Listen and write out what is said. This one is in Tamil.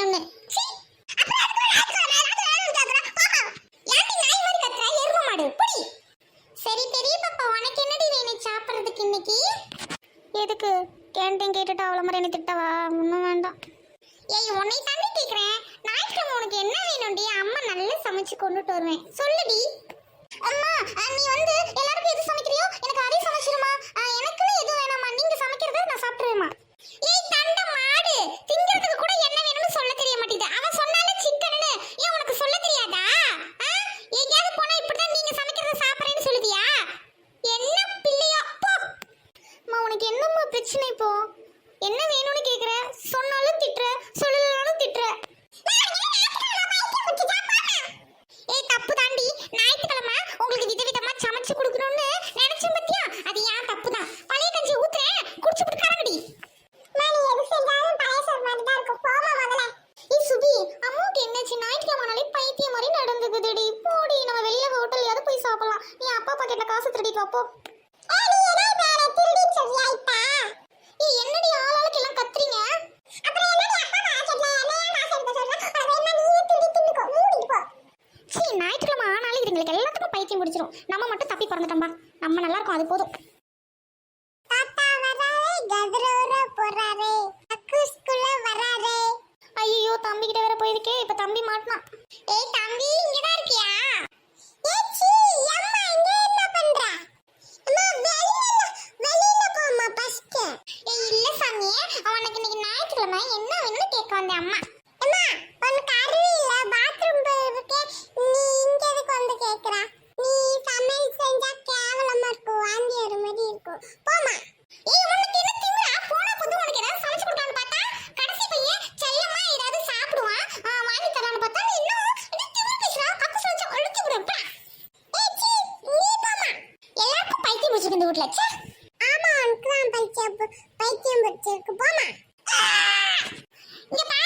அவங்க உனக்கு என்னடி வேணும் சாப்பிட்றதுக்கு இன்னைக்கு? எதுக்கு? கேன்டீன் கேட்டுட்டு அவ்வளோ மாதிரி என்ன திட்டவா? ஒன்றும் வேண்டாம். ஏய் உன்னை தாண்டி கேட்குறேன் ஞாயிற்றுக்கிழமை உனக்கு என்ன வேணும்டி? அம்மா நல்லா சமைச்சு கொண்டுட்டு வருவேன். சொல்லுடி. அம்மா நீ வந்து எல்லாருக்கும் எது பிரச்சனை இப்போ? என்ன வேணும்னு கேக்குற? சொன்னாலும் திட்டுற சொல்லலனாலும் திட்டுற. ஏய் தப்பு தாண்டி ஞாயிற்றுக்கிழமை உங்களுக்கு விதவிதமா சமைச்சு கொடுக்கணும்னு நினைச்சேன் பத்தியா? அது ஏன் தப்பு தான் பழைய கஞ்சி ஊத்துறேன் குடிச்சு விட்டு கரங்கடி மணி எது செஞ்சாலும் பழைய சோறு மாதிரி தான் இருக்கும். போமா முதல்ல. சுபி அம்மாவுக்கு என்னாச்சு? ஞாயிற்றுக்கிழமை பைத்தியம் மாதிரி நடந்துக்குதுடி. போடி நம்ம வெளியில ஹோட்டல்லையாவது போய் சாப்பிடலாம். நீ அப்பா பாக்கெட்ல காசு திருடிட்டு வா போ ஏய், என்னடி ஆளாளுக்கு எல்லாம் கத்துறீங்க சீ ஞாயிற்றுக்கிழமை ஆனாலும் இதுங்களுக்கு எல்லாத்துக்கும் பைத்தியம் பிடிச்சிரும். நம்ம மட்டும் தப்பி பிறந்துட்டோம்பா. நம்ம நல்லா இருக்கும் அது போதும். ஐயோ தம்பி கிட்ட வேற போயிருக்கே இப்ப தம்பி மாட்டினான். ஏய் தம்பி இங்கதான் இருக்கியா? ஏச்சி அம்மா இங்க என்ன பண்ற? அம்மா வெளியில வெளியில போம்மா ஃபர்ஸ்ட் ஏய் இல்ல சாமி அவனுக்கு இன்னைக்கு ஞாயிற்றுக்கிழமை என்ன வேணும்னு கேட்க வந்தேன் அம்மா. போமா ஏய் உனக்கு என்ன திமிரா? போனா போது உனக்கு ஏதாவது சமைச்சு கொடுக்கலாம்னு பார்த்தா கடைசி பையன் செல்லமா ஏதாவது சாப்பிடுவான். வாங்கி தரான்னு பார்த்தா நீ இன்னும் இன்னும் திமிரு பேசுறா கக்கு சொல்லிச்சு அழுத்தி விடுறா ஏய் சீ நீ போமா எல்லாருக்கும் பைத்தியம் பிடிச்சிருக்கு இந்த வீட்ல ஆமா உனக்கு தான் பைத்தியம் பைத்தியம் பிடிச்சிருக்கு போமா இங்க பாரு.